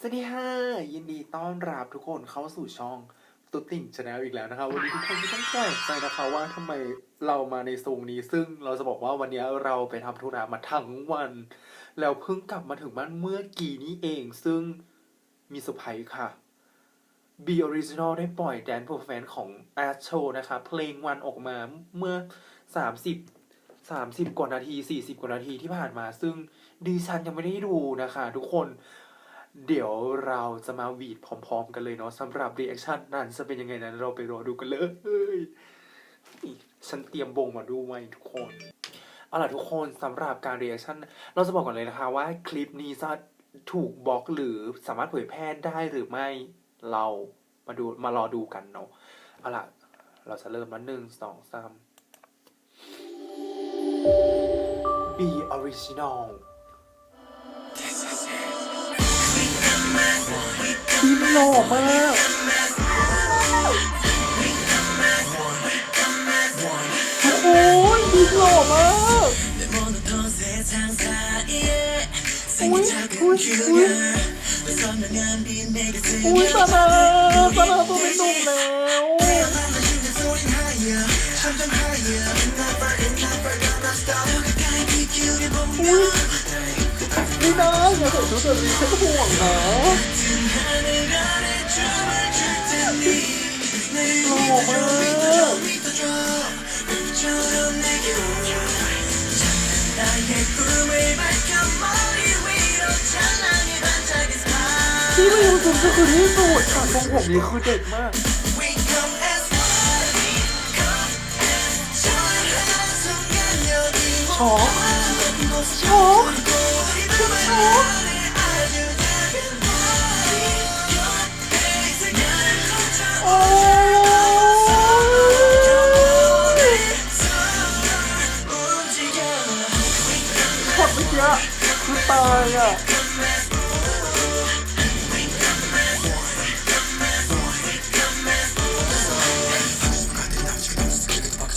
สวัสดีค่ะ ยินดีต้อนรับทุกคนเข้าสู่ช่องตุ๊ติ่งชาแนลอีกแล้วนะคะวันนี้ทุกคนไม่ต้องแปลกใจนะคะว่าทำไมเรามาในซูงนี้ ซึ่งเราจะบอกว่าวันนี้เราไปทำธุระมาทั้งวัน แล้วเพิ่งกลับมาถึงบ้านเมื่อกี้นี้เอง ซึ่งมีเซอร์ไพรส์ค่ะ B Original ได้ปล่อย Dance r f o r m ของ a s h o นะคะ เพลงวันออกมาเมื่อ 30 30 กว่านาที 40 กว่านาทีที่ผ่านมา ซึ่งดิฉันยังไม่ได้ดูนะคะ ทุกคน เดี๋ยวเราจะมาวีดพร้อม ๆ กันเลยเนาะสำหรับรีแอคชั่นนั้นจะเป็นยังไงนั้นเราไปรอดูกันเลยฉันเตรียมบงมาด้วยทุกคนเอาล่ะทุกคนสำหรับการรีแอคชั่นเราจะบอกก่อนเลยนะคะว่าคลิปนี้จะถูกบล็อกหรือสามารถเผยแพร่ได้หรือไม่เรามาดูมารอดูกันเนาะเอาล่ะ เราจะเริ่มมาหนึ่งสองสาม B Original ทีมหล่อมากทุกคนทีมหล่อมากอุ้ยอุ้ยอุ้ยอุ้ยซานาซานาตัวเป็นหนุ่มแล้วอุ้ย ไม่ได้อย่าใส่ชุดแบบนี้ฉันห่วงนะหล่อมากที่ไม่รู้สึกก็คือที่สุดค่ะทรงผมนี้คือเด็กมากช็อกช็อก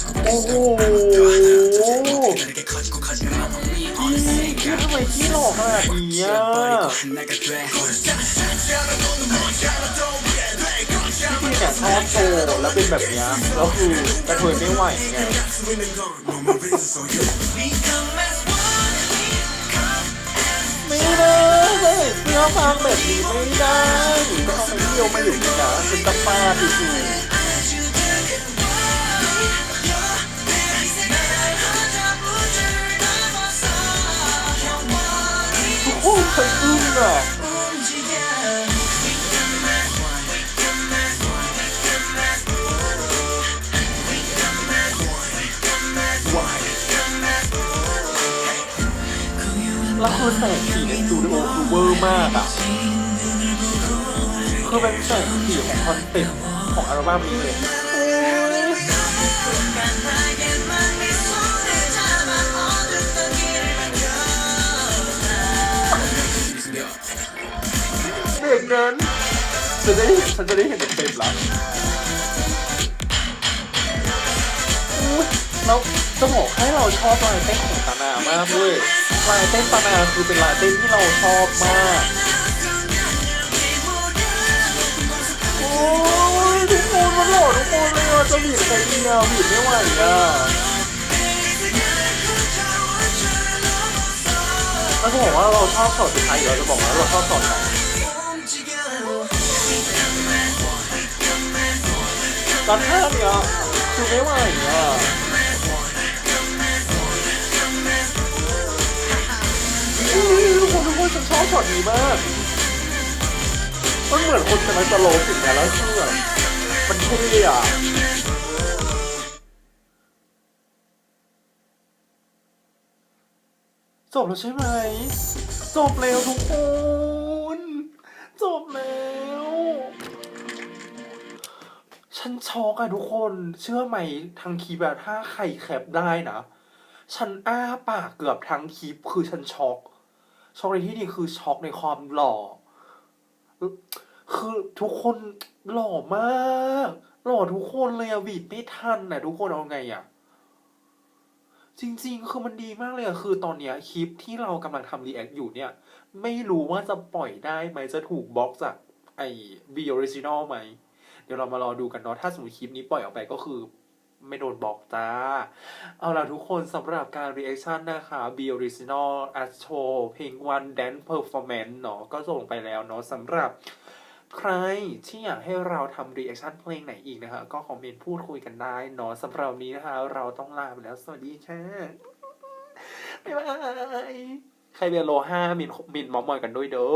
ช็อกโพี่หล่อขนาดนี้อะพี่เนี่ยชอบโชว์แล้วเป็นแบบเนี้ยแล้วคือกระเทยไม่ไหวไงไม่ได้เสื้อฟางแบบนี้ไม่ได้ต้องเอาไปเที่ยวมาอยู่นี่นะเป็นตะปาดิสิ อึ้งอะแล้วคือแสงสีในสตูดิโอคือเวอร์มากอะคือเป็นแสงสีของคอนเซ็ปต์ของอัลบั้มนี้เลย เด็กนั้นฉันจะได้ฉันจะได้เห็นเต็มๆแล้วอุ๊ยแล้วจะบอกให้เราชอบลายเต้นของตานามากเว้ยลายเต้นตานาคือเป็นลายเต้นที่เราชอบมากโอ้ยทุกคนมันหล่อทุกคนเลยอะจะบีบใครดีอะบีบไม่ไหวอะแล้วจะบอกว่าเราชอบช็อตสุดท้ายเดี๋ยวเราจะบอกว่าเราชอบช็อตไหน ตอนท่าเนี้ยคือไม่ไหวอะทุกคนทุกคนฉันชอบช็อตนี้มากมันเหมือนคนจะมาสโลว์สิ่งนี้แล้วคือแบบมันเท่อะจบแล้วใช่ไหม จบแล้วทุกคน จบแล้ว ฉันช็อกอะทุกคนเชื่อไหมทางคลิปอะถ้าใครแคปได้นะ ฉันอ้าปากเกือบทั้งคลิปคือฉันช็อกช็อกในที่นี้คือช็อกในความหล่อ คือทุกคนหล่อมาก หล่อทุกคนเลยอะวีดไม่ทันนะทุกคนเอาไงอะจริงๆ คือมันดีมากเลยอะคือตอนเนี้ยคลิปที่เรากำลังทำรีแอคอยู่เนี่ย ไม่รู้ว่าจะปล่อยได้ไหมจะถูกบล็อกจากไอ้ B Original ไหม เดี๋ยวเรามารอดูกันเนาะถ้าสมมติคลิปนี้ปล่อยออกไปก็คือไม่โดนบอกจ้า เอาล่ะทุกคนสำหรับการ reaction นนะคะ B Original Astro เพลง One Dance Performance เนาะก็ส่งไปแล้วเนาะสำหรับใครที่อยากให้เราทำ reaction เพลงไหนอีกนะคะ ก็คอมเมนต์พูดคุยกันได้เนาะสำหรับวันนี้นะคะ เราต้องลาไปแล้ว สวัสดีค่ะ บ๊ายบาย ใครเบียร์โลห้ามินมินมอมมอยกันด้วยเด้อ